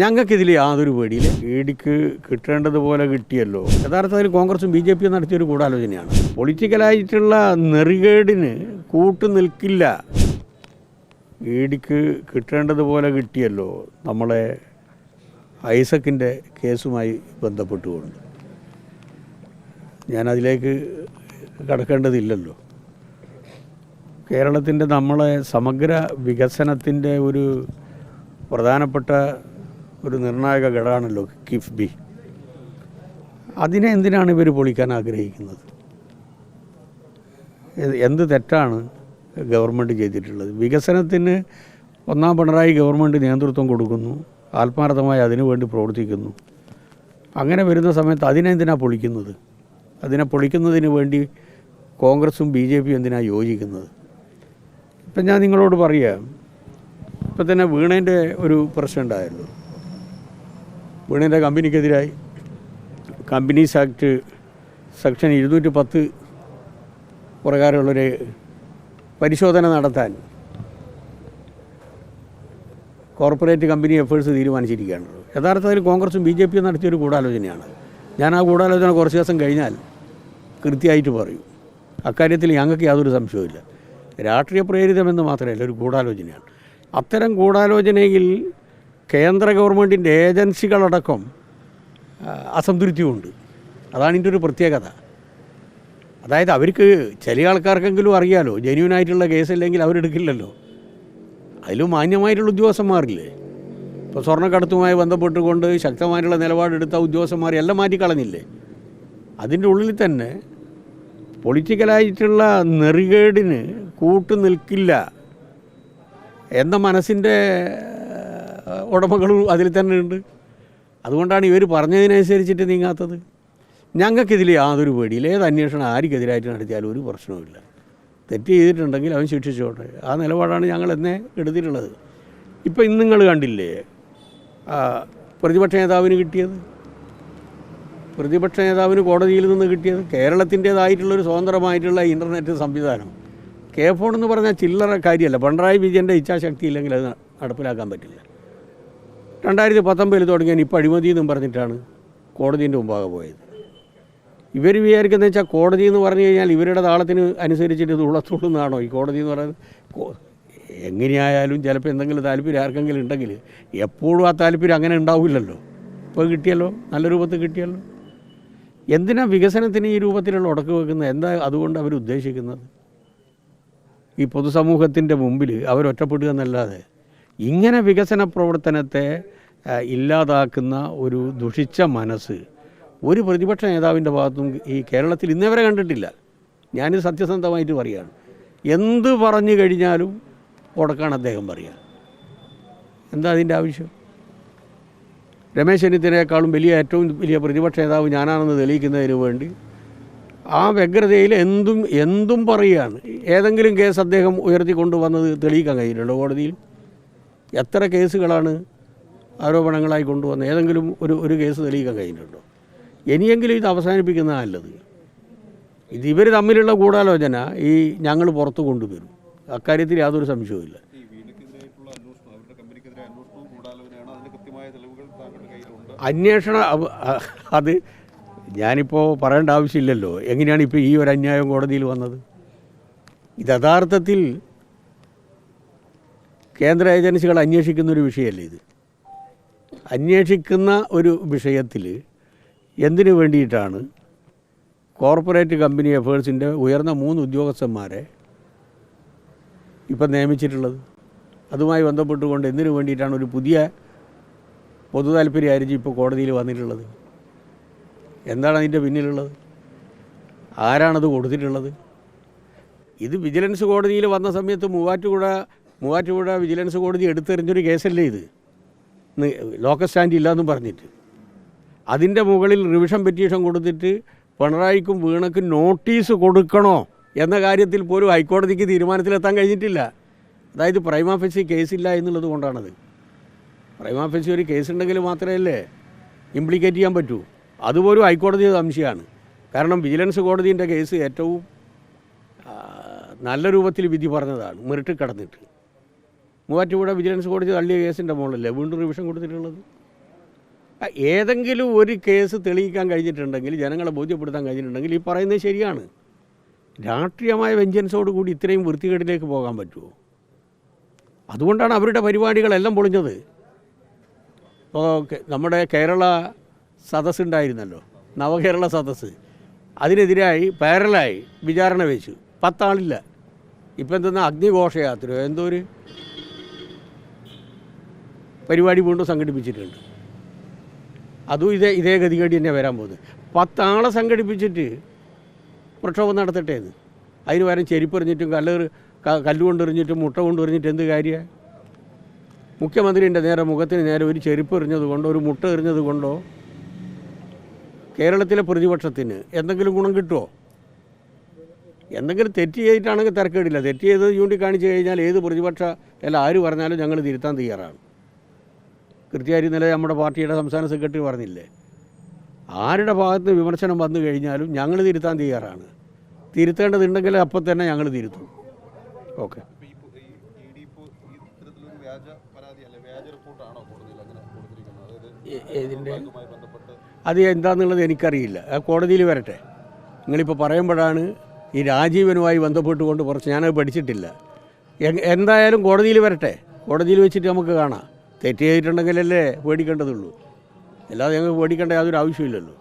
ഞങ്ങൾക്കിതിൽ യാതൊരു പേടിയില്ല. ഇടിക്ക് കിട്ടേണ്ടതുപോലെ കിട്ടിയല്ലോ. യഥാർത്ഥത്തിൽ കോൺഗ്രസും ബി ജെ പിയും നടത്തിയൊരു ഗൂഢാലോചനയാണ്. പൊളിറ്റിക്കലായിട്ടുള്ള നെറികേടിന് കൂട്ടു നിൽക്കില്ല. ഇടിക്ക് കിട്ടേണ്ടതുപോലെ കിട്ടിയല്ലോ നമ്മളെ ഐസക്കിന്റെ കേസുമായി ബന്ധപ്പെട്ടുകൊണ്ട് ഞാനതിലേക്ക് കടക്കേണ്ടതില്ലല്ലോ. കേരളത്തിന്റെ നമ്മളെ സമഗ്ര വികസനത്തിന്റെ ഒരു പ്രധാനപ്പെട്ട ഒരു നിർണായക ഘടകമാണല്ലോ കിഫ്ബി അതിനെ എന്തിനാണ് ഇവർ പൊളിക്കാൻ ആഗ്രഹിക്കുന്നത്? എന്ത് തെറ്റാണ് ഗവൺമെന്റ് ചെയ്തിട്ടുള്ളത്? വികസനത്തിന് ഒന്നാം പിണറായി ഗവൺമെന്റ് നേതൃത്വം കൊടുക്കുന്നു ആത്മാർത്ഥമായി അതിനു വേണ്ടി പ്രവർത്തിക്കുന്നു. അങ്ങനെ വരുന്ന സമയത്ത് അതിനെന്തിനാണ് പൊളിക്കുന്നത്? അതിനെ പൊളിക്കുന്നതിന് വേണ്ടി കോൺഗ്രസും ബി ജെ പിയും എന്തിനാണ് യോജിക്കുന്നത്? ഇപ്പം ഞാൻ നിങ്ങളോട് പറയുക ഇപ്പം തന്നെ വീണേന്റെ ഒരു പ്രശ്നം ഉണ്ടായല്ലോ. വീണേന്റെ കമ്പനിക്കെതിരായി. കമ്പനീസ് ആക്ട് സെക്ഷൻ ഇരുന്നൂറ്റി പത്ത് പ്രകാരമുള്ളൊരു പരിശോധന നടത്താൻ കോർപ്പറേറ്റ് കമ്പനി എഫേഴ്സ് തീരുമാനിച്ചിരിക്കുകയാണ്. യഥാർത്ഥത്തിൽ കോൺഗ്രസും ബി ജെ പിയും നടത്തിയൊരു ഗൂഢാലോചനയാണ്. ഞാൻ ആ കൂടാലോചന കുറച്ച് ദിവസം കഴിഞ്ഞാൽ കൃത്യമായിട്ട് പറയും. അക്കാര്യത്തിൽ ഞങ്ങൾക്ക് യാതൊരു സംശയവുമില്ല. രാഷ്ട്രീയ പ്രേരിതമെന്ന് മാത്രമല്ല ഒരു കൂടാലോചനയാണ് അത്തരം ഗൂഢാലോചനയിൽ കേന്ദ്ര ഗവൺമെന്റിന്റെ ഏജൻസികളടക്കം അസംതൃപ്തിയുണ്ട്. അതാണ് ഇതിന്റെ ഒരു പ്രത്യേകത. അതായത് അവർക്ക് ചില ആൾക്കാർക്കെങ്കിലും അറിയാലോ കേസ് കേസല്ലെങ്കിൽ അവരെടുക്കില്ലല്ലോ. അതിലും മാന്യമായിട്ടുള്ള ഉദ്യോഗസ്ഥന്മാരില്ലേ? ഇപ്പോൾ സ്വർണക്കടത്തുമായി ബന്ധപ്പെട്ടുകൊണ്ട് ശക്തമായിട്ടുള്ള നിലപാടെടുത്ത ഉദ്യോഗസ്ഥന്മാർ എല്ലാം മാറ്റിക്കളഞ്ഞില്ലേ? അതിന്റെ ഉള്ളിൽ തന്നെ പൊളിറ്റിക്കലായിട്ടുള്ള നെറികേടിന് കൂട്ടു നിൽക്കില്ല എന്ന മനസ്സിന്റെ ഉടമകളും അതിൽ തന്നെ ഉണ്ട്. അതുകൊണ്ടാണ് ഇവർ പറഞ്ഞതിനനുസരിച്ചിട്ട് നീങ്ങാത്തത്. ഞങ്ങൾക്കിതിൽ യാതൊരു പേടിയില്ല. ഏത് അന്വേഷണം ആർക്കെതിരായിട്ട് നടത്തിയാലും ഒരു പ്രശ്നവുമില്ല. തെറ്റ് ചെയ്തിട്ടുണ്ടെങ്കിൽ അവൻ ശിക്ഷിച്ചോട്ടെ. ആ നിലപാടാണ് ഞങ്ങൾ എന്നെ എടുത്തിട്ടുള്ളത്. ഇപ്പം ഇന്ന് നിങ്ങൾ കണ്ടില്ലേ പ്രതിപക്ഷ നേതാവിന് കിട്ടിയത്? പ്രതിപക്ഷ നേതാവിന് കോടതിയിൽ നിന്ന് കിട്ടിയത്? കേരളത്തിന്റേതായിട്ടുള്ളൊരു സ്വതന്ത്രമായിട്ടുള്ള ഇന്റർനെറ്റ് സംവിധാനം. കെ ഫോൺ എന്ന് പറഞ്ഞാൽ ചില്ലറ കാര്യമല്ല. പിണറായി വിജയന്റെ ഇച്ഛാശക്തി ഇല്ലെങ്കിൽ അത് നടപ്പിലാക്കാൻ പറ്റില്ല. രണ്ടായിരത്തി പത്തൊമ്പതിൽ തുടങ്ങിയാൽ ഇപ്പോൾ അഴിമതി എന്നും പറഞ്ഞിട്ടാണ് കോടതിന്റെ മുമ്പാകെ പോയത്. ഇവർ വിചാരിക്കുന്നത് വെച്ചാൽ കോടതി എന്ന് പറഞ്ഞു കഴിഞ്ഞാൽ ഇവരുടെ താളത്തിന് അനുസരിച്ചിട്ട് ഇത് എന്നാണോ? ഈ കോടതി എന്ന് പറയുന്നത് എങ്ങനെയായാലും ചിലപ്പോൾ എന്തെങ്കിലും താല്പര്യം ആർക്കെങ്കിലും ഉണ്ടെങ്കിൽ എപ്പോഴും ആ താല്പര്യം അങ്ങനെ ഉണ്ടാവില്ലല്ലോ. ഇപ്പോൾ കിട്ടിയല്ലോ നല്ല രൂപത്തിൽ കിട്ടിയല്ലോ. എന്തിനാ വികസനത്തിന് ഈ രൂപത്തിലുള്ള ഉടക്ക് വെക്കുന്നത്? എന്താ അതുകൊണ്ട് അവർ ഉദ്ദേശിക്കുന്നത്? ഈ പൊതുസമൂഹത്തിന്റെ മുമ്പിൽ അവരൊറ്റപ്പെടുക എന്നല്ലാതെ ഇങ്ങനെ വികസന പ്രവർത്തനത്തെ ഇല്ലാതാക്കുന്ന ഒരു ദുഷിച്ച മനസ്സ് ഒരു പ്രതിപക്ഷ നേതാവിന്റെ ഭാഗത്തും ഈ കേരളത്തിൽ ഇന്നേവരെ കണ്ടിട്ടില്ല. ഞാൻ സത്യസന്ധമായിട്ട് പറയുകയാണ്. എന്ത് പറഞ്ഞു കഴിഞ്ഞാലും ഉടക്കാണ് അദ്ദേഹം പറയുക. എന്താ അതിന്റെ ആവശ്യം? രമേശ് ചെന്നിത്തലയെക്കാളും വലിയ ഏറ്റവും വലിയ പ്രതിപക്ഷ നേതാവ് ഞാനാണെന്ന് തെളിയിക്കുന്നതിന് വേണ്ടി ആ വ്യഗ്രതയിൽ എന്തും എന്തും പറയുകയാണ്. ഏതെങ്കിലും കേസ് അദ്ദേഹം ഉയർത്തിക്കൊണ്ടുവന്നത് തെളിയിക്കാൻ കഴിയില്ലല്ലോ കോടതിയിൽ? എത്ര കേസുകളാണ് ആരോപണങ്ങളായി കൊണ്ടുവന്നത് ഏതെങ്കിലും ഒരു ഒരു കേസ് തെളിയിക്കാൻ കഴിഞ്ഞിട്ടുണ്ടോ? ഇനിയെങ്കിലും ഇത് അവസാനിപ്പിക്കുന്ന നല്ലത്. ഇത് ഇവർ തമ്മിലുള്ള ഗൂഢാലോചന ഈ ഞങ്ങൾ പുറത്ത് കൊണ്ടുവരും. അക്കാര്യത്തിൽ യാതൊരു സംശയവുമില്ല. അന്വേഷണ അത് ഞാനിപ്പോൾ പറയേണ്ട ആവശ്യമില്ലല്ലോ. എങ്ങനെയാണ് ഇപ്പോൾ ഈ ഒരു അന്യായം കോടതിയിൽ വന്നത്? ഇത് യഥാർത്ഥത്തിൽ കേന്ദ്ര ഏജൻസികൾ അന്വേഷിക്കുന്ന ഒരു വിഷയമല്ലേ ഇത്? അന്വേഷിക്കുന്ന ഒരു വിഷയത്തിൽ എന്തിനു വേണ്ടിയിട്ടാണ് കോർപ്പറേറ്റ് കമ്പനി എഫേഴ്സിന്റെ ഉയർന്ന മൂന്ന് ഉദ്യോഗസ്ഥന്മാരെ ഇപ്പം നിയമിച്ചിട്ടുള്ളത്? അതുമായി ബന്ധപ്പെട്ടുകൊണ്ട് എന്തിനു വേണ്ടിയിട്ടാണ് ഒരു പുതിയ പൊതു ഹർജി ഇപ്പോൾ കോടതിയിൽ വന്നിട്ടുള്ളത്? എന്താണ് അതിന്റെ പിന്നിലുള്ളത്? ആരാണത് കൊടുത്തിട്ടുള്ളത്? ഇത് വിജിലൻസ് കോടതിയിൽ വന്ന സമയത്ത് മൂവാറ്റുപുഴ മൂവാറ്റുപുഴ വിജിലൻസ് കോടതി എടുത്തെറിഞ്ഞൊരു കേസല്ലേ ഇത്? ലോക്കൽ സ്റ്റാൻഡ് ഇല്ലയെന്നും പറഞ്ഞിട്ട്. അതിന്റെ മുകളിൽ റിവിഷൻ പെറ്റീഷൻ കൊടുത്തിട്ട് പിണറായിക്കും വീണക്കും നോട്ടീസ് കൊടുക്കണോ എന്ന കാര്യത്തിൽ പോലും ഹൈക്കോടതിക്ക് തീരുമാനത്തിലെത്താൻ കഴിഞ്ഞിട്ടില്ല. അതായത് പ്രൈമാഫെസി കേസില്ല എന്നുള്ളത് കൊണ്ടാണത്. പ്രൈമാഫെസി ഒരു കേസുണ്ടെങ്കിൽ മാത്രമല്ലേ ഇംപ്ലിക്കേറ്റ് ചെയ്യാൻ പറ്റൂ. അതുപോലും ഹൈക്കോടതി സംശയമാണ്. കാരണം വിജിലൻസ് കോടതിന്റെ കേസ് ഏറ്റവും നല്ല രൂപത്തിൽ വിധി പറഞ്ഞതാണ്. മെറിട്ട് കടന്നിട്ട്. മൂവാറ്റുപുഴ വിജിലൻസ് കോടതി തള്ളിയ കേസിന്റെ മുകളിലല്ലേ? വീണ്ടും റിവിഷൻ കൊടുത്തിട്ടുള്ളത്? ഏതെങ്കിലും ഒരു കേസ് തെളിയിക്കാൻ കഴിഞ്ഞിട്ടുണ്ടെങ്കിൽ ജനങ്ങളെ ബോധ്യപ്പെടുത്താൻ കഴിഞ്ഞിട്ടുണ്ടെങ്കിൽ ഈ പറയുന്നത് ശരിയാണ്. രാഷ്ട്രീയമായ വെഞ്ചൻസോട് കൂടി ഇത്രയും വൃത്തികേടിലേക്ക് പോകാൻ പറ്റുമോ? അതുകൊണ്ടാണ് അവരുടെ പരിപാടികളെല്ലാം പൊളിഞ്ഞത്. ഇപ്പോൾ നമ്മുടെ കേരള സദസ് ഉണ്ടായിരുന്നല്ലോ നവകേരള സദസ്സ്. അതിനെതിരായി പാരലായി വിചാരണ വെച്ചു. പത്താളില്ല. ഇപ്പം എന്തെന്നാ? അഗ്നിഘോഷയാത്രയോ? എന്തോ ഒരു പരിപാടി വീണ്ടും സംഘടിപ്പിച്ചിട്ടുണ്ട്. അതും ഇതേ ഇതേ ഗതികേടി തന്നെ വരാൻ പോകുന്നത്. പത്താളെ സംഘടിപ്പിച്ചിട്ട് പ്രക്ഷോഭം നടത്തട്ടെ എന്ന്. അതിന് പകരം ചെരിപ്പെറിഞ്ഞിട്ടും കല്ല് കല്ല് കൊണ്ടെറിഞ്ഞിട്ടും മുട്ട കൊണ്ടെറിഞ്ഞിട്ട് എന്ത് കാര്യമാണ് മുഖ്യമന്ത്രിന്റെ നേരെ മുഖത്തിന് നേരെ ഒരു ചെരുപ്പ് എറിഞ്ഞത് കൊണ്ടോ ഒരു മുട്ട എറിഞ്ഞത് കൊണ്ടോ കേരളത്തിലെ പ്രതിപക്ഷത്തിന് എന്തെങ്കിലും ഗുണം കിട്ടുമോ എന്തെങ്കിലും തെറ്റ് ചെയ്തിട്ടാണെങ്കിൽ തിരക്കേടില്ല. തെറ്റ് ചെയ്തത് ചൂണ്ടിക്കാണിച്ച് കഴിഞ്ഞാൽ ഏത് പ്രതിപക്ഷ അല്ല ആര് പറഞ്ഞാലും ഞങ്ങൾ തിരുത്താൻ തയ്യാറാണ്. കൃത്യമായി ഇന്നലെ നമ്മുടെ പാർട്ടിയുടെ സംസ്ഥാന സെക്രട്ടറി പറഞ്ഞില്ലേ? ആരുടെ ഭാഗത്ത് വിമർശനം വന്നു കഴിഞ്ഞാലും ഞങ്ങൾ തിരുത്താൻ തയ്യാറാണ്. തിരുത്തേണ്ടതുണ്ടെങ്കിൽ അപ്പം തന്നെ ഞങ്ങൾ തിരുത്തും. ഓക്കെ. ഇതിന്റെ അത് എന്താണെന്നുള്ളത് എനിക്കറിയില്ല. കോടതിയിൽ വരട്ടെ. നിങ്ങളിപ്പോൾ പറയുമ്പോഴാണ് ഈ രാജീവനുമായി ബന്ധപ്പെട്ടുകൊണ്ട് കുറച്ച് ഞാനത് പഠിച്ചിട്ടില്ല. എന്തായാലും കോടതിയിൽ വരട്ടെ. കോടതിയിൽ വെച്ചിട്ട് നമുക്ക് കാണാം. തെറ്റ് ചെയ്തിട്ടുണ്ടെങ്കിലല്ലേ പേടിക്കേണ്ടതുള്ളൂ. അല്ലാതെ ഞങ്ങൾക്ക് പേടിക്കേണ്ട യാതൊരു ആവശ്യമില്ലല്ലോ